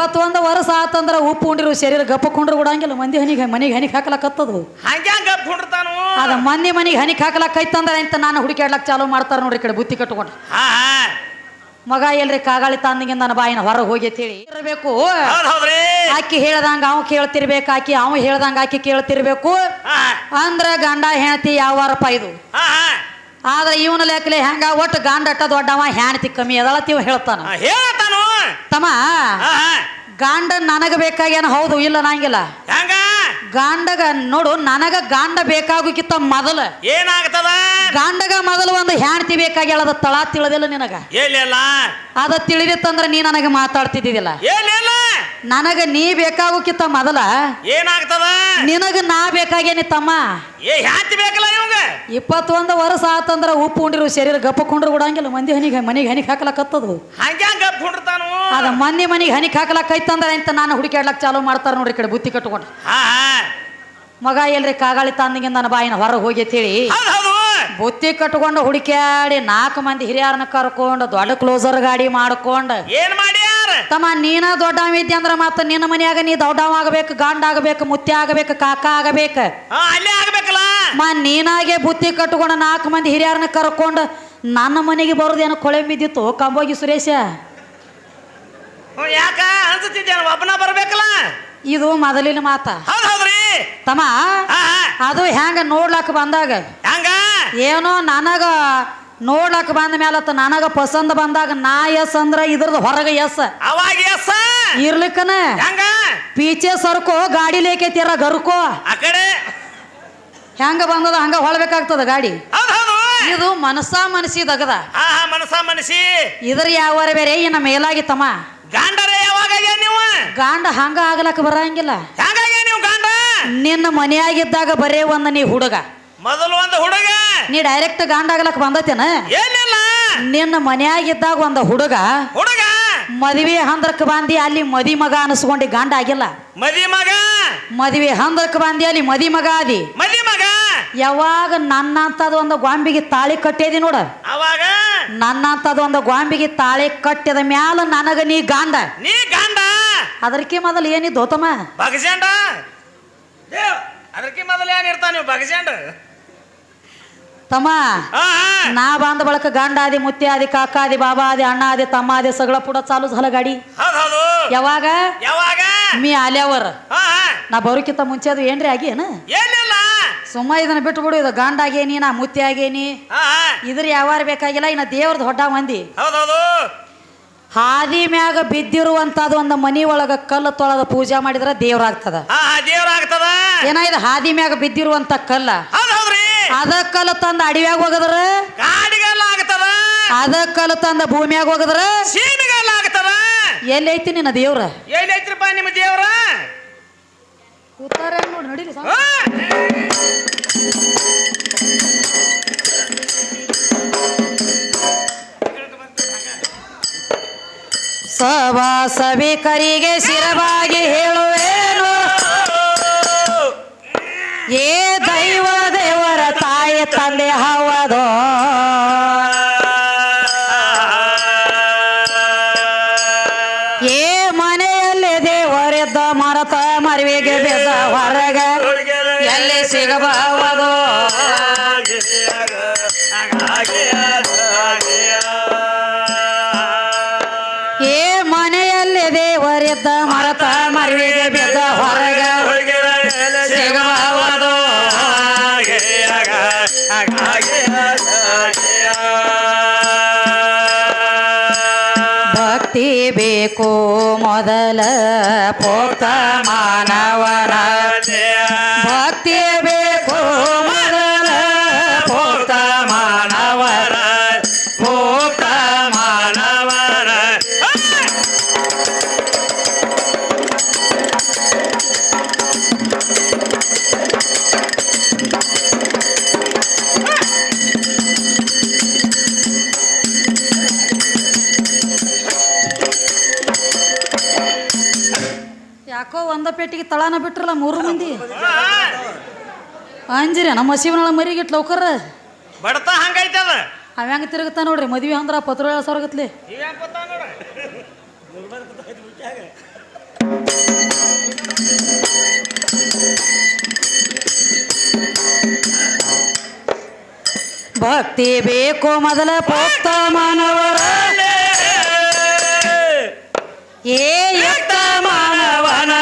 ಇಪ್ಪತ್ತೊಂದು ವರ್ಷ ಆತಂದ್ರ ಉಪ್ಪು ಉಂಡಿರು ಶರೀರ ಗಪ್ಪ ಕುಂಡ್ರು ಕೊಡಂಗಿಲ್ಲ ಮಂದಿ ಹನಿಗೆ ಮನೆಗೆ ಹನಿಗೆ ಹಾಕಲಕತ್ತದು. ಹಂಗ್ಯಾಂಗ ಗಪ್ ಹುಡ್ತಾನು ಅದ ಮಂದಿ ಮನೆಗೆ ಹನಿಗೆ ಹಾಕಲಕ್ಕೈತಂದ್ರ ಅಂತ ನಾನು ಹುಡುಕಾಡ್ಲಕ್ ಚಾಲೂ ಮಾಡ್ತಾರ ನೋಡ್ರಿ ಈ ಕಡೆ ಬುತ್ತಿ ಕಟ್ಕೊಂಡು. ಮಗ ಎಲ್ರಿ ಕಾಗಾಳಿ ತಂದಿಗೆ ನನ್ನ ಬಾಯಿನ ಹೊರಗೆ ಹೋಗಿ ಅಂತೇಳಿ ಇರಬೇಕು. ಆಕಿ ಹೇಳ್ದಂಗ ಅವ್ ಕೇಳ್ತಿರ್ಬೇಕು ಆಕಿ ಅವ್ ಹೇಳ್ದಂಗ ಆಕಿ ಕೇಳ್ತಿರ್ಬೇಕು. ಅಂದ್ರ ಗಂಡ ಹೆಣತಿ ಯಾವಾರಪ್ಪ ಇದು. ಆದ್ರೆ ಇವನ ಲೆಕ್ಕಲೆ ಹೆಂಗ ಒಟ್ಟು ಗಂಡ ಅಟ್ಟ ದೊಡ್ಡವ ಹೆಂಡತಿ ಕಮ್ಮಿ ಅದಳತಿ ಹೇಳ್ತಾನ. ಹೇಳ್ತಾನು. ತಮ್ಮ. ಗಂಡ ನನಗ ಬೇಕಾಗ್ಯಾನ? ಹೌದು ಇಲ್ಲ ನಂಗಿಲ್ಲ. ಗಾಂಡಗ ಗಂಡಗ ನೋಡು ನನಗ ಗಾಂಡ ಬೇಕಾಗೋಕ್ಕಿಂತ ಮೊದಲ ಏನಾಗ್ತದ? ಗಾಂಡಗ ಮೊದಲು ಒಂದು ಹೆಂಡತಿ ಬೇಕಾಗ್ಯಾಳ ಅದ ತಳ ತಿಳಿದಿಲ್ಲ ನಿನಗ. ಅದ ತಿಳಿದಿತ್ತಂದ್ರ ನೀ ನನಗೆ ಮಾತಾಡ್ತಿದ್ದಿಲ್ಲ ನನಗ ನೀ ಬೇಕಾಗೋಕ್ಕಿಂತ ಮೊದಲ ಏನಾಗ್ತದ? ನಿನಗ ನಾ ಬೇಕಾಗೇನಿ ತಮ್ಮ. ಏ ಬೇಕಲ್ಲ ಇವಂಗ? ಇಪ್ಪತ್ತೊಂದು ವರ್ಷ ಆತಂದ್ರ ಉಪ್ಪು ಉಂಡಿರು ಶರೀರ ಗಪ್ಪ ಕುಂಡ್ರು ಬಿಡಂಗಿಲ್ಲ. ಮಂದಿ ಹನಿಗೆ ಮನೆಗೆ ಹನಿಗೆ ಹಾಕಲಕತ್ತದು. ಹಂಗ್ಯಾಂಗ ಗಪ್ಪ ಹುಡ್ತಾನು ಅದ ಮಂದಿ ಮನೆಗೆ ಹಾಕಲಕ್ಕ ಐತಂದ್ರ ಅಂತ ನಾನು ಹುಡುಕಾಡ್ಲಕ್ ಚಾಲೂ ಮಾಡ್ತಾರ ನೋಡ್ರಿ ಕಡೆ ಬುತ್ತಿ ಕಟ್ಕೊಂಡು. ಮಗ ಎಲ್ರಿ ಕಾಗಾಳಿ ತಂದಿಗೆ ನನ್ನ ಬಾಯಿನ ಹೊರಗೆ ಹೌದು ಬುತ್ತಿ ಕಟ್ಕೊಂಡು ಹುಡುಕ್ಯಾಡಿ ನಾಲ್ಕು ಮಂದಿ ಹಿರಿಯರನ್ನ ಕರ್ಕೊಂಡು ದೊಡ್ಡ ಕ್ಲೋಸರ್ ಗಾಡಿ ಮಾಡ್ಕೊಂಡು. ಏನ್ ಮಾಡ್ಯಾರ ತಮ್ಮ ನೀನ ದೊಡ್ಡವ ಇದ್ದೆ ಅಂದ್ರೆ ಮತ್ತೆ ನಿನ್ನ ಮನ್ಯಾಗ ನೀ ದೊಡ್ಡವ ಆಗಬೇಕು ಗಂಡ ಆಗಬೇಕು ಮುತ್ತೆ ಆಗಬೇಕು ಕಾಕ ಆಗಬೇಕು. ಅಲ್ಲೇ ಆಗ್ಬೇಕಲ್ಲ. ಮ ನೀನಾಗೆ ಬುತ್ತಿ ಕಟ್ಕೊಂಡು ನಾಲ್ಕು ಮಂದಿ ಹಿರಿಯರನ್ನ ಕರ್ಕೊಂಡು ನನ್ನ ಮನೆಗೆ ಬರೋದೇನು ಕೊಳೆ ಬಿದ್ದಿತ್ತು ಕಂಬೋಗಿ ಸುರೇಶ. ಯಾಕ ಅನ್ಸುತ್ತಿದ್ದೇನೆ ಒಬ್ಬನ ಬರ್ಬೇಕಲ್ಲ. ಇದು ಮೊದಲಿನ ಮಾತ. ಹೌದ್ ಹೌದ್ರಿ. ತಮ್ಮ ಹಾ ಅದು ಹೆಂಗ ನೋಡ್ಲಕ್ ಬಂದಾಗ ಹಂಗ? ಏನೋ ನನಗ ನೋಡ್ಲಕ್ ಬಂದ ಮೇಲತ್ತ ನನಗ ಪಸಂದ್ ಬಂದಾಗ ನಾ ಎಸ್ ಅಂದ್ರ ಇದ್ರದ್ದು ಹೊರಗ ಎಸ್. ಅವಾಗ ಎಸ್? ಇರ್ಲಿಕ್ಕನ? ಹೆಂಗ? ಪೀಚೆ ಸರ್ಕೋ ಗಾಡಿ ಲೇಕೈತಿರ ಗರ್ಕೋ. ಆ ಕಡೆ? ಹೆಂಗ ಬಂದದ ಹಂಗ ಹೊಳ್ಬೇಕಾಗ್ತದ ಗಾಡಿ. ಹೌದ್ ಹೌದು. ಇದು ಮನಸಾ ಮನಸಿದಗದ ಹಾ ಹಾ ಮನಸ ಮನಸಿ ಇದ್ರ ಯಾವ ಬೇರೆ ಇನ್ನ ಮೇಲಾಗಿತ್ತಮ್ಮ ಗಂಡರೇ ಯಾವಾಗ ಆಗ್ಯಾರ ನೀವು? ಗಾಂಡ ಹಂಗ ಆಗ್ಲಕ್ ಬರಂಗಿಲ್ಲ. ನಿನ್ನ ನೀವು ಗಾಂಡ? ನಿನ್ನ ಮನೆಯಾಗಿದ್ದಾಗ ಬರೇ ಒಂದ ನೀ ಹುಡುಗ. ಮೊದಲು ಒಂದು ಹುಡುಗ. ನೀ ಡೈರೆಕ್ಟ್ ಗಾಂಡ ಆಗ್ಲಕ್ ಬಂದತೇನ ಏನಿಲ್ಲ. ನಿನ್ನ ಮನೆಯಾಗಿದ್ದಾಗ ಒಂದ ಹುಡುಗ. ಹುಡುಗ? ಮದುವೆ ಹಂದ್ರಕ್ ಬಂದಿ ಅಲ್ಲಿ ಮದಿ ಮಗ ಅನಿಸ್ಕೊಂಡು ಗಾಂಡ ಆಗಿಲ್ಲ. ಮದಿ ಮಗ? ಮದುವೆ ಹಂದ್ರಕ್ ಬಂದಿ ಅಲ್ಲಿ ಮದಿ ಮಗ ಆದಿ. ಮದಿ ಮಗ? ಯಾವಾಗ ನನ್ನಂತದ ಒಂದು ಗೊಂಬಿಗೆ ತಾಳಿ ಕಟ್ಟಿದಿ ನೋಡ. ಅವಾಗ? ನನ್ನಂತದ ಒಂದು ಗೊಂಬಿಗೆ ತಾಳಿ ಕಟ್ಟಿದ ಮ್ಯಾಲ ನನಗ ನೀ ಗಾಂಡ ನೀ ಗಂಡ ಅದಕ್ಕೆ ಮೊದಲು ಏನಿದ್ದು ತಮ್ಮ ಬಗಜಂಡ ದೇವ್ ಅದಕ್ಕೆ ಮೊದಲು ಏನಿರ್ತಾನ ನೀವು ಬಗಜಂಡ ತಮ್ಮ ನಾ ಬಂದ ಬಳಕ ಗಂಡ ಆದಿ ಕಾಕಾದಿ ಬಾಬಾದಿ ಅಣ್ಣಾದಿ ಆದಿ ಬಾಬಾ ಆದಿ ಅಣ್ಣ ಆದಿ ತಮ್ಮ ಆದಿ ಸಗಳ ಪುಡ ಚಾಲು ಸಲ ಗಾಡಿ ಹೌದ್. ಯಾವಾಗ? ಯಾವಾಗ? ಮೀ ಆಲ್ಯಾವರ್ ನಾ ಬರೋಕ್ಕಿಂತ ಮುಂಚೆ ಅದು ಏನ್ರಿ ಆಗಿ ಏನ? ಏನಿಲ್ಲ. ಸುಮ್ಮ ಇದನ್ನ ಬಿಟ್ಟು ಬಿಡು ಇದು ಗಾಂಡಾಗೇನಿ ನಾ ಮುತ್ತಿ ಆಗೇನಿ ಇದ್ರ ಯಾವಾರ ಬೇಕಾಗಿಲ್ಲ ಇನ್ನ ದೇವ್ರದ್ದು ಹೊಡ್ಡ ಮಂದಿ. ಹೌದೌದು. ಹಾದಿ ಮ್ಯಾಗ ಬಿದ್ದಿರುವಂತದ ಒಂದು ಮನಿ ಒಳಗ ಕಲ್ಲು ತೊಳೆದ ಪೂಜೆ ಮಾಡಿದ್ರ ದೇವ್ರಾಗ್ತದ. ಹಾ ಏನ ಇದು ಹಾದಿ ಮ್ಯಾಗ ಬಿದ್ದಿರುವಂತ ಕಲ್ಲ. ಅದ ಕಲ್ಲು ತಂದ ಅಡವ್ಯಾಗ ಹೋಗದ್ರ ಆಗ್ತದ. ಅದ ಕಲ್ಲು ತಂದ ಭೂಮಿಯಾಗ ಹೋಗದ್ರ ಆಗ್ತದ. ಎಲ್ಲೈತಿ ನಿನ್ನ ದೇವ್ರ? ಎಲ್ಲೈತ್ರಿಪ್ಪ ನಿಮ್ಮ ದೇವ್ರ? ಕೂತಾರ ನೋಡಿ ನಡೀರಿ ಹಾ? ಸಭಾ ಸಭಿಕರಿಗೆ ಶಿರವಾಗಿ ಹೇಳುವೇನು ಏ ದೈವ ಏ ಮನೆಯಲ್ಲಿ ದೇವರಿದ್ದ ಮರತ ಮರಿವಿಗೆ ಬಿದ್ದ ಹೊರಗ ಸಿಗಬಹುದು ಭಕ್ತಿ ಬೇಕು ಮೊದಲ ಪೋತ ಮಾನವನ ಪೇಟಿಗೆ ತಳಾನ ಬಿಟ್ರಲ್ಲ ಮೂರು ಮಂದಿ? ಅಂಜಿರಿ ನಮ್ಮ ಹಸಿವನೊಳ ಮರಿಗಿಟ್ ಲೌಕರ ಬಡತ ಅದ. ಅವ ಹೆಂಗ ತಿರುಗತ ನೋಡ್ರಿ ಮದ್ವಿ ಅಂದ್ರ ಪತ್ರ ಸಾವಿರಗತ್ಲಿ ಭಕ್ತಿ ಬೇಕು ಮೊದಲ ಪೋಕ್ತ ಮಾನವರ. ಏ ಮಾನವನ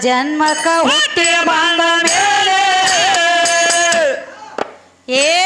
ಜನ್ಮಕ ಹುಟ್ಟಿ ಬಂದ ಮೇಲೆ ಏ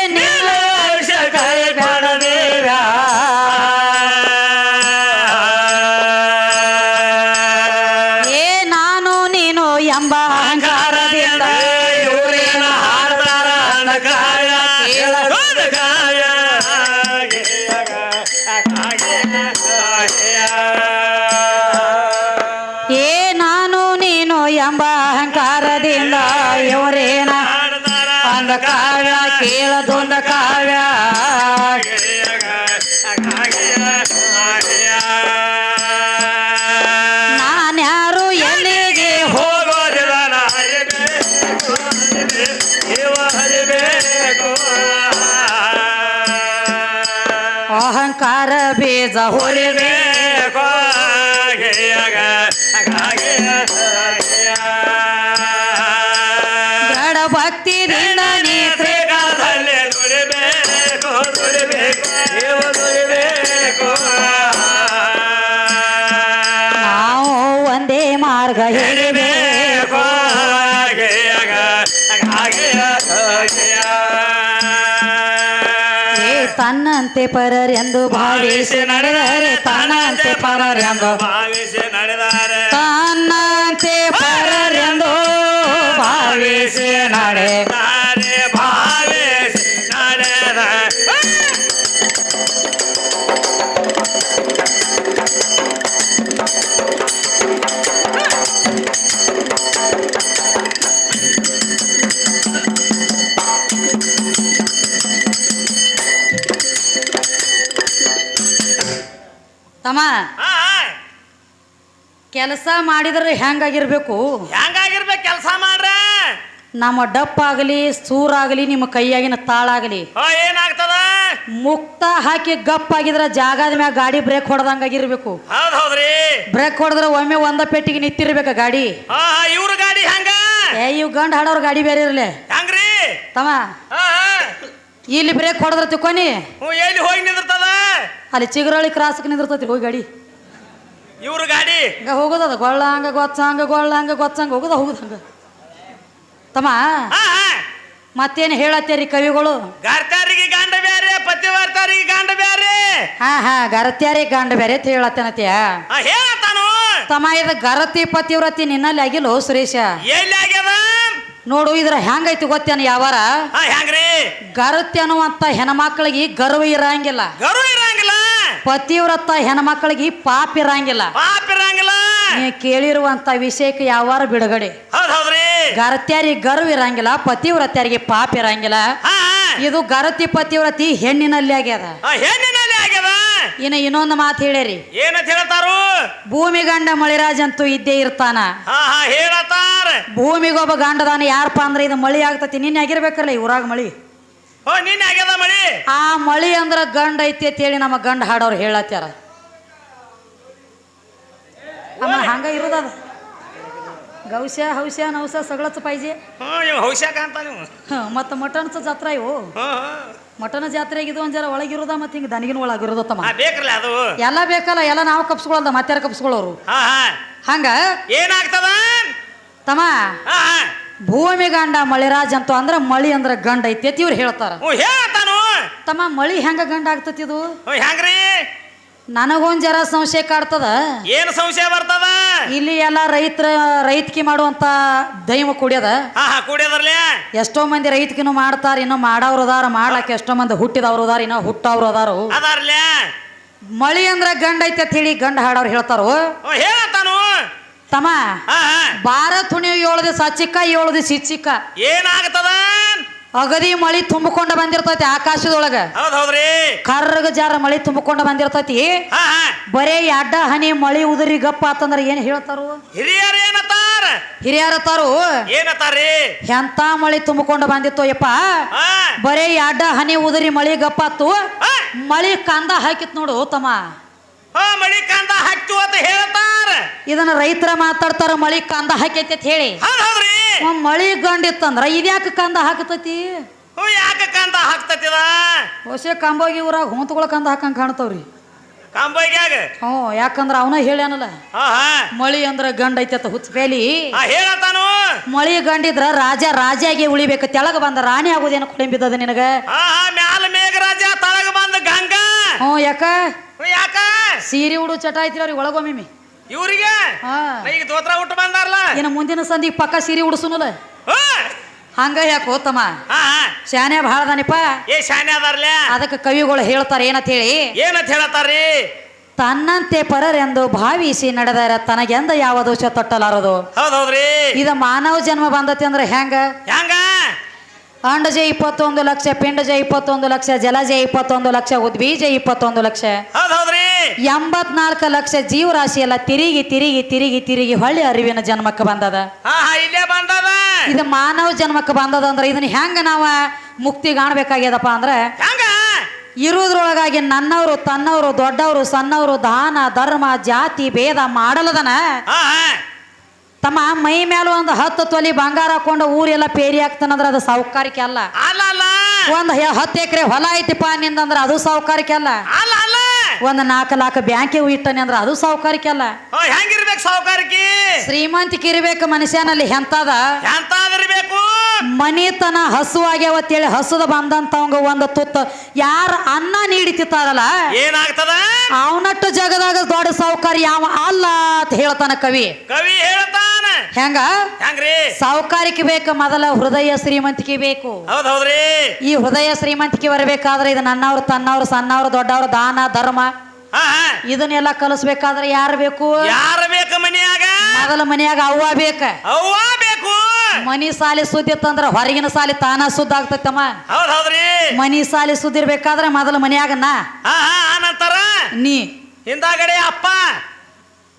ದೃಢ ಭಕ್ತಿದಿಂದ ನೀ ತ್ರಿಕಾಲದಲ್ಲಿ ನುಡಿಬೇಕು ನುಡಿಬೇಕು ನೀವು ಒಂದೇ ಮಾರ್ಗ ತನ್ನಂತೆ ಪರರೆಂದು ಭಾವಿಸಿ ನಡೆದರೆ ತನ್ನಂತೆ ಪರರೆಂದು. ಭಾವಿಸಿ ನಡೆದಾರೆ ತಮ್ಮ. ಕೆಲಸ ಮಾಡಿದ್ರೆ ಹೆಂಗಾಗಿರ್ಬೇಕು ಹೆಂಗಾಗಿರ್ಬೇಕು ಕೆಲಸ ಮಾಡ್ರ? ನಮ್ಮ ಡಪ್ಪಾಗಲಿ ಸೂರಾಗಲಿ ನಿಮ್ಮ ಕೈಯಾಗಿನ ತಾಳಾಗಲಿ ಏನಾಗ್ತದ? ಮುಕ್ತ ಹಾಕಿ ಗಪ್ಪಾಗಿದ್ರ ಜಾಗದ ಮ್ಯಾಗ ಗಾಡಿ ಬ್ರೇಕ್ ಹೊಡೆದಂಗಾಗಿರ್ಬೇಕು. ಆಗಿರ್ಬೇಕು ಹೌದ್ರಿ. ಬ್ರೇಕ್ ಹೊಡೆದ್ರೆ ಒಮ್ಮೆ ಒಂದ ಪೆಟ್ಟಿಗೆ ನಿಂತಿರ್ಬೇಕ ಗಾಡಿ? ಇವ್ರ ಗಾಡಿ ಹಂಗ? ಏ ಇವ್ ಗಂಡ ಹಾಡೋರ್ ಗಾಡಿ ಬೇರೆ ಇರ್ಲಿ. ಹೆಂಗ್ರಿ? ತಮ್ಮ. ಇಲ್ಲಿ ಬ್ರೇಕ್ ಹೊಡೆದ್ರ ತಿಕ್ಕೋನಿ? ಎಲ್ಲಿ ಹೋಗಿ ನಿಂದಿರ್ತದ? ಅಲ್ಲಿ ಚಿಗರಳಿ ಕ್ರಾಸ್ಗೆ ನಿಂದಿರ್ತೈತಿ ಹೋಗಿ ಗಾಡಿ. ಇವ್ರ ಗಾಡಿ. ಹಂಗ ಹೋಗೋದದ ಗೊಳ್ಳ ಹಂಗ ಗೊಚ್ಚ ಹಂಗ ಗೊಳ್ಳ ಹಂಗ ಗೊಚ್ಚ ಹಂಗ ಹೋಗೋದ ಹೋಗುದ ಹಂಗ. ತಮ್ಮ ಮತ್ತೇನ್ ಹೇಳತ್ತೇರಿ ಕವಿಗಳು? ಗಾರ್ತಾರಿಗೆ ಗಂಡ ಬ್ಯಾರೆ ಪತಿವಾರ್ತಾರಿಗೆ ಗಂಡ ಬ್ಯಾರೆ. ಹಾ ಹಾ ಗರತ್ಯಾರಿ ಗಂಡ ಬೇರೆ ಅಂತ ಹೇಳತ್ತೇನತ್ಯ ಆ, ಹೇಳತ್ತಾನು. ತಮ್ಮ ಇದು ಗರತಿ ಪತಿವ್ರತಿ ನಿನ್ನಲ್ಲಿ ಆಗಿಲ್ಲ ಸುರೇಶ? ಎಲ್ಲಿ ಆಗ್ಯದ? ನೋಡು ಇದ್ರ ಹೆಂಗೈತಿ ಗೊತ್ತೇನ ಯಾವಾರ ಹಾ ಹೆಂಗ್ರಿ ಗರತಿ ಅನ್ನುವಂತ ಹೆಣ್ಮಕ್ಳಿಗೆ ಗರ್ವ ಇರಂಗಿಲ್ಲ. ಗರು ಇರಂಗಿಲ್ಲ. ಪತಿವ್ರತ ಹೆಣ್ಮಕ್ಳಿಗೆ ಪಾಪ ಇರಂಗಿಲ್ಲ. ಪಾಪ ಇರಂಗಿಲ್ಲ. ನೀ ಕೇಳಿರುವಂತ ವಿಷಯಕ್ಕೆ ಯಾವಾರ ಬಿಡುಗಡೆ. ಗರತ್ಯಾರಿಗೆ ಗರ್ವ ಇರಂಗಿಲ್ಲ ಪತಿವ್ರತ್ಯಾರಿಗೆ ಪಾಪ ಇರಂಗಿಲ್ಲ. ಇದು ಗರತಿ ಪತಿವ್ರತಿ ಹೆಣ್ಣಿನಲ್ಲಿ ಆಗ್ಯದ. ಇನ್ನ ಹೆಣ್ಣಿನಲ್ಲಿ ಆಗ್ಯದ. ಇನ್ನು ಇನ್ನೊಂದು ಮಾತು ಹೇಳಿರಿ. ಏನಂತ ಹೇಳ್ತಾರು? ಭೂಮಿ ಗಂಡ ಮಳಿರಾಜ್ ಅಂತೂ ಇದ್ದೇ ಇರ್ತಾನ. ಭೂಮಿಗೊಬ್ಬ ಗಂಡದಾನ ಯಾರಪ್ಪ ಅಂದ್ರೆ ಇದು ಮಳಿ ಆಗ್ತತಿ ನಿನ್ನೆ ಆಗಿರ್ಬೇಕಲ್ಲ ಈ ಊರಾಗ ಮಳಿ. ಹೋ ನಿನ್ನೆ ಆಗ್ಯದ ಮಳಿ? ಆ ಮಳಿ ಅಂದ್ರ ಗಂಡ ಐತಿ ಅಂತ ಹೇಳಿ ನಮ್ಮ ಗಂಡ ಹಾಡೋರು ಹೇಳತ್ಯಾರ. ಅಮ್ಮ ಹಂಗ ಇರೋದದ ಗೌಶ ಹೌಶ ನೌಸ ಸಗಳತ್ ಪಾಯ್ಜೆ ಹ್ಞೂ ಇವ್ ಹೌಶ್ಯಾಕ ಅಂತ ನೀವು. ಮತ್ತು ಮಟನ್ಸ ಜಾತ್ರೆ ಇವು. ಹ್ಞೂ ಮಟನ್ ಜಾತ್ರೆ ಒಂದ್ ಜರ ಒಳಗಿರೋದ ಮತ್ತೆ ಹಿಂಗೆ ದನಿಗಿನ ಒಳಗಿರೋದ ತಮ್ಮ. ಹಾ ಬೇಕ್ರಲ್ಲ ಅದು? ಎಲ್ಲ ಬೇಕಲ್ಲ ಎಲ್ಲ ನಾವು ಕಪ್ಸ್ಕೊಳಲ್ದ ಮತ್ತಾರ ಕಪ್ಸ್ಕೊಳ್ಳೋರು ಹಾ ಹಾ. ಹಂಗ? ಏನಾಗ್ತದ? ತಮ್ಮ. ಹಾ ಹಾ. ಭೂಮಿ ಗಂಡ ಮಳಿರಾಜ್ ಅಂತ ಅಂದ್ರ ಮಳಿ ಅಂದ್ರ ಗಂಡ ಐತಿ ಅಂತ ಇವ್ರು ಹೇಳ್ತಾರ. ಹ್ಞೂ ತಮ್ಮ ಮಳಿ ಹೆಂಗ ಗಂಡ ಆಗ್ತತಿ ಇದು? ಹ್ಞೂ ಹೆಂಗ್ರಿ? ನನಗೊಂದ್ ಜರ ಸಂಶಯ ಕಾಡ್ತದ? ಏನು ಸಂಶಯ ಬರ್ತದ? ಇಲ್ಲಿ ಎಲ್ಲ ರೈತರ ರೈತಕಿ ಮಾಡುವಂತ ದೈವ ಕುಡಿಯದ? ಹಾ ಹಾ ಕುಡಿಯೋದ್ರಲ್ಲೇ. ಎಷ್ಟೋ ಮಂದಿ ರೈತಕಿನೂ ಮಾಡ್ತಾರ ಇನ್ನೂ ಮಾಡವ್ರು ಅದಾರ ಮಾಡ್ಲಾಕ ಎಷ್ಟೋ ಮಂದಿ ಹುಟ್ಟಿದವ್ರು ಅದಾರ ಇನ್ನೂ ಹುಟ್ಟವ್ರು ಅದಾರು. ಅದಾರ್ಲೆ. ಮಳಿ ಅಂದ್ರ ಗಂಡ ಐತೆ ಅಂತ ಹೇಳಿ ಗಂಡ ಹಾಡವ್ರು ಹೇಳ್ತಾರೋ? ತಮ್ಮ? ಭಾರತ್ ಹುಣಿ ಏಳು ದಿವಸ ಹಚ್ಚಿಕ್ಕ ಏಳು ದಿವಸ ಇಚ್ಚಿಕ್ಕ ಏನಾಗ್ತದ ಅಗದಿ ಮಳಿ ತುಂಬಿಕೊಂಡ ಬಂದಿರ್ತೈತಿ ಆಕಾಶದೊಳಗ. ಹೌದ್ರಿ. ಕರ್ರಗ ಜಾರ ಮಳಿ ತುಂಬಿಕೊಂಡ ಬಂದಿರ್ತೈತಿ. ಬರೇ ಅಡ್ಡ ಹನಿ ಮಳಿ ಉದುರಿ ಗಪ್ಪ ಆತಂದ್ರ ಏನ್ ಹೇಳ್ತಾರು? ಹಿರಿಯರು ಏನತ್ತಾರ? ಹಿರಿಯರತ್ತಾರು ಏನತ್ತಾರಿ ಎಂತ ಮಳಿ ತುಂಬಿಕೊಂಡು ಬಂದಿತ್ತು ಯಪ್ಪ? ಬರೇ ಅಡ್ಡ ಹನಿ ಉದುರಿ ಮಳಿ ಗಪ್ಪಾತು ಮಳಿ ಕಂದ ಹಾಕಿತ್ ನೋಡು ತಮ್ಮ. ಹಾ ಮಳಿ ಕಂದ ಅಂತ ಹೇಳ್ತಾರ. ಇದನ್ನ ರೈತರ ಮಾತಾಡ್ತಾರ ಮಳಿ ಕಂದ ಹಾಕೈತಿ ಅಂತ ಹೇಳಿ. ಹೌದ್ ಹೌದ್ರಿ. ಒಂದ್ ಮಳಿ ಗಂಡಿತ್ತಂದ್ರ ಇದ್ಯಾಕ ಕಂದ ಹಾಕತೈತಿ? ಹ್ಞೂ ಯಾಕ ಕಂದ ಹಾಕ್ತತಿದ ಹೊಸ ಕಂಬೋಗಿ ಊರಾಗ ಹೊಂತ್ಕೊಳ ಕಂದ ಹಾಕಂಗ್ ಕಾಣ್ತಾವ್ರಿ. ಕಾಂಬೋಗ್ಯಾಗ ಹ್ಞೂ ಯಾಕಂದ್ರ ಅವನ ಹೇಳ್ಯಾನಲ್ಲ ಹಾ ಹಾ. ಮಳಿ ಅಂದ್ರ ಗಂಡ ಐತಿ ಅಂತ ಹುಚ್ಚ ಬೇಲಿ. ಹಾ ಹೇಳತ್ತಾನು ಮಳಿ ಗಂಡಿದ್ರ ರಾಜ ರಾಜಾಗಿ ಉಳಿಬೇಕು ತೆಳಗ ಬಂದ ರಾಣಿ ಆಗೋದೇನು ಕುಟುಂಬಿದ ನಿನಗ? ಹಾ ಹಾ ಮ್ಯಾಲ ಮೇಘರಾಜ ತಳಗ ಬಂದ ಗಂಗಾ. ಹ್ಞೂ ಯಾಕ? ಯಾಕ? ಸೀರೆ ಉಡು ಚಟ ಐತಿ ಅವ್ರಿಗೆ ಒಳಗೊಮ್ಮಿ ಇವ್ರಿಗೆ? ಹಾ. ಈಗ ದೋತ್ರ ಉಟ್ಟು ಬಂದಾರಲ್ಲ ಇನ್ನು ಮುಂದಿನ ಸಂದಿ ಪಕ್ಕ ಸೀರೆ ಉಡ್ಸುನಲ್ಲ? ಹಂಗ ಯಾಕೆ ಹೋತಮ್ಮ? ಹಾ ಹಾ. ಶಾನೆ ಭಾಳದಾನಿಪ್ಪ ಏ ಶಾನೆ ಅದಾರ್ಲೆ? ಅದಕ್ಕೆ ಕವಿಗಳು ಹೇಳ್ತಾರೆ ಏನಂತ ಹೇಳಿ ಏನಂತ ಹೇಳತ್ತಾರ್ರಿ? ತನ್ನಂತೆ ಪರರೆಂದು ಭಾವಿಸಿ ನಡೆದರ ತನಗೆಂದ ಯಾವ ದೋಷ ತೊಟ್ಟಲಾರದು? ಹೌದೌದ್ರಿ ಇದ ಮಾನವ ಜನ್ಮ ಬಂದತಿ ಅಂದ್ರೆ ಹೆಂಗ? ಹೆಂಗ? ಅಂಡಜ ಇಪ್ಪತ್ತೊಂದು ಲಕ್ಷ ಪಿಂಡಜ ಇಪ್ಪತ್ತೊಂದು ಲಕ್ಷ ಜಲಜ ಇಪ್ಪತ್ತೊಂದು ಲಕ್ಷ ಉದ್ಬೀಜ ಇಪ್ಪತ್ತೊಂದು ಲಕ್ಷ. ಹೌದ್ ಹೌದ್ರಿ. ಎಂಬತ್ನಾಲ್ಕು ಲಕ್ಷ ಜೀವರಾಶಿ ಎಲ್ಲ ತಿರುಗಿ ತಿರುಗಿ ತಿರುಗಿ ತಿರುಗಿ ಹೊಳ್ಳಿ ಅರಿವಿನ ಜನ್ಮಕ್ಕೆ ಬಂದದ. ಇಲ್ಲೇ ಬಂದದ. ಇದು ಮಾನವ ಜನ್ಮಕ್ಕೆ ಬಂದದ ಅಂದ್ರೆ ಇದನ್ನ ಹೆಂಗ ನಾವ ಮುಕ್ತಿ ಕಾಣ್ಬೇಕಾಗ್ಯದಪ್ಪ ಅಂದ್ರೆ ಇರುವುದ್ರೊಳಗಾಗಿ ನನ್ನವರು ತನ್ನವರು ದೊಡ್ಡವರು ಸಣ್ಣವರು ದಾನ ಧರ್ಮ ಜಾತಿ ಭೇದ ಮಾಡಲದನ. ತಮ್ಮ ಮೈ ಮೇಲೆ ಒಂದು ಹತ್ತು ತೊಲಿ ಬಂಗಾರ ಹಾಕೊಂಡು ಊರೆಲ್ಲ ಪೇರಿ ಹಾಕ್ತಾನಂದ್ರ ಅದು ಸಾವುಕಾರಿಕೆ ಅಲ್ಲ. ಒಂದು ಹತ್ತು ಎಕರೆ ಹೊಲ ಐತಿಪ್ಪ ನಿಂದಂದ್ರ ಅದು ಸಾವುಕಾರಿಕೆ ಅಲ್ಲ. ಒಂದ್ ನಾಲ್ಕು ಲಾಖ ಬ್ಯಾಂಕ್ ಇಟ್ಟನೆ ಅಂದ್ರ ಅದು ಸಾವುಕಾರಿಕೆ ಅಲ್ಲ. ಹೆಂಗಿರ್ಬೇಕು ಸಾವುಕಾರಿಕೆ? ಶ್ರೀಮಂತಿಕೆ ಇರ್ಬೇಕು ಮನುಷ್ಯನಲ್ಲಿ ಎಂತದ? ಎಂತಾದಿರ್ಬೇಕು ಮನಿತನ ಹಸುವಾಗ್ಯಾವತ್ತೇಳಿ ಹಸುದ ಬಂದಂತವಂಗ ಒಂದು ತುತ್ತ. ಯಾರ ಅನ್ನ ನೀಡಿತಿತ್ತಾರಲ್ಲ ಏನಾಗ್ತದ? ಅವನಟ್ಟು ಜಗದಾಗ ದೊಡ್ಡ ಸಾವುಕಾರ ಯಾವ ಅಲ್ಲ ಅಂತ ಹೇಳ್ತಾನ ಕವಿ. ಕವಿ ಹೇಳ್ತಾನ. ಹೆಂಗ? ಹೆಂಗ್ರಿ? ಸಾವುಕಾರಿಕೆ ಬೇಕು ಮೊದಲ ಹೃದಯ ಶ್ರೀಮಂತಿಕೆ ಬೇಕು. ಹೌದ್ ಹೌದ್ರಿ. ಈ ಹೃದಯ ಶ್ರೀಮಂತಿಕೆ ಬರಬೇಕಾದ್ರೆ ಇದು ನನ್ನವ್ರು ತನ್ನವ್ರು ಸಣ್ಣವ್ರು ದೊಡ್ಡವ್ರು ದಾನ ಧರ್ಮ ಇದನ್ನೆಲ್ಲ ಕಲಿಸ್ಬೇಕಾದ್ರೆ ಯಾರು ಬೇಕು? ಯಾರು ಬೇಕು ಮನೆಯಾಗ? ಮೊದಲ ಮನೆಯಾಗ ಅವ್ವ ಬೇಕ. ಅವ್ವ ಬೇಕು. ಮನಿ ಸಾಲಿ ಸುದ್ದಿತ್ತಂದ್ರೆ ಹೊರಗಿನ ಸಾಲಿ ತಾನ ಸುದ್ದ ಆಗ್ತೈತಮ್ಮ. ಹೌದ್ ಹೌದ್ರಿ ಮನಿ ಸಾಲಿ ಸುದ್ದಿರ್ಬೇಕಾದ್ರೆ ಮೊದಲ ಮನ್ಯಾಗ ನಾ. ಹಾ ಹಾ ನೀ. ಹಿಂದಾಗಡೆ ಅಪ್ಪ.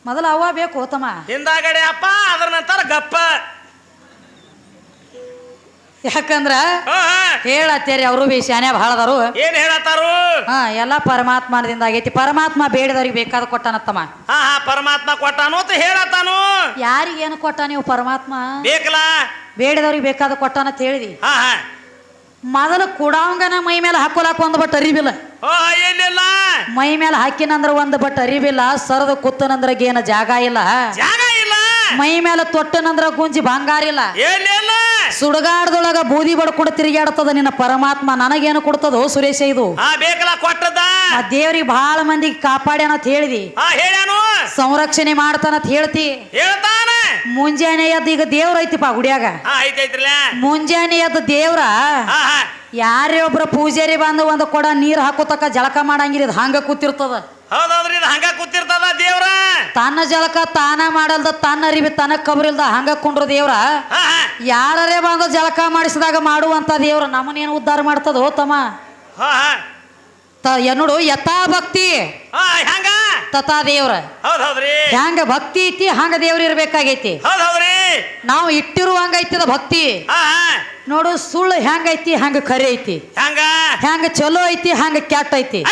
ಮೊದಲ ಅವ್ವ ಬೇಕು ತಮ್ಮ ಹಿಂದಾಗಡೆ ಅಪ್ಪ ಅದ್ರ ನಂತರ ಗಪ್ಪ. ಯಾಕಂದ್ರ ಹೇಳತ್ತೇರಿ ಅವರು ಬಿ ಶಾನ್ಯ ಬಹಳದಾರು ಏನ್ ಹೇಳತ್ತಾರು? ಹಾ ಎಲ್ಲ ಪರಮಾತ್ಮನದಿಂದ ಆಗೈತಿ. ಪರಮಾತ್ಮ ಬೇಡದವ್ರಿಗೆ ಬೇಕಾದ ಕೊಟ್ಟಾನತ್ತಮ್ಮ. ಹಾ ಹಾ ಪರಮಾತ್ಮ ಕೊಟ್ಟಾನು ಅಂತ ಹೇಳತ್ತಾನು. ಯಾರಿಗೇನು ಕೊಟ್ಟ ನೀವು ಪರಮಾತ್ಮ? ಬೇಕಲ್ಲ? ಬೇಡದವ್ರಿಗೆ ಬೇಕಾದ ಕೊಟ್ಟಾನಂತ ಹೇಳಿದಿ. ಹಾ ಹಾ. ಮೊದಲು ಕುಡಾವಂಗನ ಮೈ ಮೇಲೆ ಹಾಕೊಲಾಕ ಒಂದು ಬಟ್ ಅರಿಬಿಲ್ಲ ಏನಿಲ್ಲ. ಮೈ ಮೇಲೆ ಹಾಕಿನಂದ್ರ ಒಂದು ಬಟ್ ಅರಿಬಿಲ್ಲ ಸರದ ಕುತ್ತನಂದ್ರ ಗೇನ ಜಾಗ ಇಲ್ಲ. ಜಾಗ ಇಲ್ಲ. ಮೈ ಮೇಲೆ ತೊಟ್ಟನಂದ್ರ ಗುಂಜಿ ಬಂಗಾರ ಇಲ್ಲ. ಎಲ್ಲಿಲ್ಲ ಸುಡಗಾಡದೊಳಗ ಬೂದಿ ಬಡ್ಕೊಂಡು ತಿರುಗಾಡ್ತದ ನಿನ್ನ ಪರಮಾತ್ಮ ನನಗೇನು ಕೊಡ್ತದೋ ಸುರೇಶ ಇದು. ಬೇಕಲ್ಲ ಕೊಟ್ಟದ ದೇವ್ರಿಗೆ ಬಹಳ ಮಂದಿಗೆ ಕಾಪಾಡ್ಯಾನಂತ ಹೇಳಿದಿ. ಹಾ ಹೇಳ್ಯಾನು? ಸಂರಕ್ಷಣೆ ಮಾಡ್ತಾನಂತ ಹೇಳ್ತಿ. ಹೇಳ್ತಾನ? ಮುಂಜಾನೆ ಎದ್ದು ಈಗ ದೇವ್ರ ಐತಿಪ್ಪ ಗುಡಿಯಾಗ. ಮುಂಜಾನೆ ಎದ್ದು ದೇವ್ರ ಯಾರೇ ಒಬ್ರ ಪೂಜಾರಿ ಬಂದು ಒಂದು ಕೊಡ ನೀರ್ ಹಾಕೋತಕ್ಕ ಜಳಕ ಮಾಡಂಗಿರಿ ಹಂಗ ಕೂತಿರ್ತದ. ಹೌದೌದ್ರಿ ಹಂಗ ತನ್ನ ಜಲಕ ತಾನ ಮಾಡಲ್ದ ತನ್ನ ಅರಿವಿ ತನ್ನ ಕಬರಿಲ್ದ ಹಂಗ ಕುಂಡ್ರ ದೇವ್ರ. ಯಾರೇ ಬಂದ ಜಲಕ ಮಾಡಿಸಿದಾಗ ಮಾಡುವಂತ ದೇವ್ರ ನಮ್ಮನೇನು ಉದ್ಧಾರ ಮಾಡ್ತದ ತಮ್ಮ? ಎನ್ನುಡು ನೋಡು ಯಥಾ ಭಕ್ತಿ. ತಥಾ ದೇವ್ರ. ಹೆಂಗ ಭಕ್ತಿ ಐತಿ ಹಂಗ ದೇವ್ರ ಇರ್ಬೇಕಾಗೈತಿ. ನಾವು ಇಟ್ಟಿರುವಂಗ ಐತಿದ ಭಕ್ತಿ ನೋಡು ಸುಳ್ಳು ಹೆಂಗೈತಿ ಹಂಗ ಕರಿ ಐತಿ. ಹೆಂಗ ಚಲೋ ಐತಿ ಹಂಗ ಕೆಟ್ಟ ಐತಿ.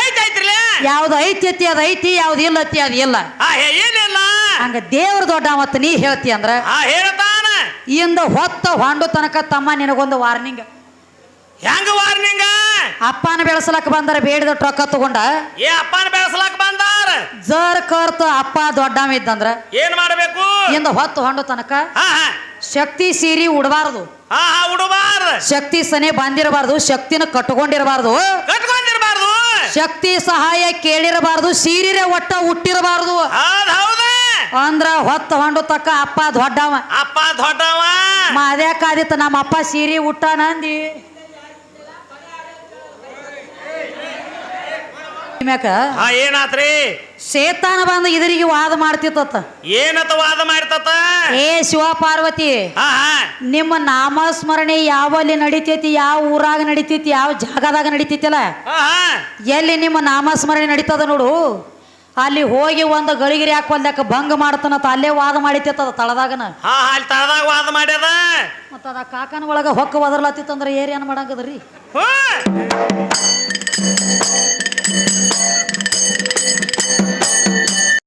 ಯಾವ್ದು ಐತಿ ಅತಿ ಅದ ಐತಿ ಯಾವ್ದು ಇಲ್ಲ ಅತಿ ಅದ ಇಲ್ಲ. ಹೇ ಏನಿಲ್ಲ ಹಂಗ ದೇವ್ರ ದೊಡ್ಡ ಮತ್ತ ನೀ ಹೇಳ್ತಿ ಅಂದ್ರ ಆ ಹೇಳ್ತಾನ. ಇಂದ ಹೊತ್ತ ಹೊಂಡು ತನಕ ತಮ್ಮ ನಿನಗೊಂದು ವಾರ್ನಿಂಗ್ ಹೆಂಗ ವಾರ್ನಿಂಗ ಅಪ್ಪನ ಬೆಳೆಸಲಕ್ಕ ಬಂದರ ಬೇಡಿದ ಟ್ರಕ್ಕ ತಗೊಂಡ. ಏ ಅಪ್ಪನ ಬೆಳೆಸಲಾಕ ಬಂದಾರ? ಜರ್ ಕರ್ತ ಅಪ್ಪ ದೊಡ್ಡವ ಇದ್ದಂದ್ರ ಏನ್ ಮಾಡಬೇಕು? ಇಂದ ಹೊತ್ತು ಹೊಂಡು ತನಕ ಹಾ ಹಾ. ಶಕ್ತಿ ಸೀರಿ ಉಡಬಾರದು. ಹಾ ಹಾ ಶಕ್ತಿ ಸನೆ ಬಂದಿರಬಾರ್ದು ಶಕ್ತಿನ ಕಟ್ಕೊಂಡಿರಬಾರ್ದು. ಕಟ್ಕೊಂಡಿರ್ಬಾರ್ದು. ಶಕ್ತಿ ಸಹಾಯ ಕೇಳಿರಬಾರದು ಸೀರಿರೆ ಒಟ್ಟ ಹುಟ್ಟಿರಬಾರದು. ಅಂದ್ರ ಹೊತ್ತ ಹೊಂಡು ತಕ್ಕ ಅಪ್ಪ ದೊಡ್ಡವ. ಅಪ್ಪ ದೊಡ್ಡವ. ಮಾದ್ಯಾಕಾದಿತ್ತ ನಮ್ಮ ಅಪ್ಪ ಸೀರೆ ಉಟ್ಟ ಮ್ಯಾಕ ಹಾ ಏನಾತ್ರಿ? ಬಂದ ಇದರಿಗೆ ವಾದ ಮಾಡ್ತಿತ್ತ ಏನತ ವಾದ ಮಾಡ್ತತ ಏ ಶಿವ ಪಾರ್ವತಿ ನಿಮ್ಮ ನಾಮಸ್ಮರಣೆ ಯಾವಲ್ಲಿ ನಡಿತೈತಿ ಯಾವ ಊರಾಗ ನಡಿತೈತಿ ಯಾವ ಜಾಗದಾಗ ನಡಿತೈತಿಲ್ಲ? ಎಲ್ಲಿ ನಿಮ್ಮ ನಾಮಸ್ಮರಣೆ ನಡೀತದ ನೋಡು. ಅಲ್ಲಿ ಹೋಗಿ ಒಂದು ಗಳಿಗಿರಿ ಹಾಕೊಲ್ದಕ್ಕ ಭಂಗ ಮಾಡ್ತಾನತ್ತ ಅಲ್ಲೇ ವಾದ ಮಾಡಿತ್ತದ ತಳದಾಗನ. ಅಲ್ಲಿ ತಳದಾಗ ವಾದ ಮಾಡ್ಯದ? ಮತ್ತ ಅದ ಕಾಕನ ಒಳಗ ಹೊಕ್ಕ ಒದರ್ಲತ್ತಿತ್ತಂದ್ರ ಏರಿಯನ್ ಮಾಡಂಗದ್ರಿ?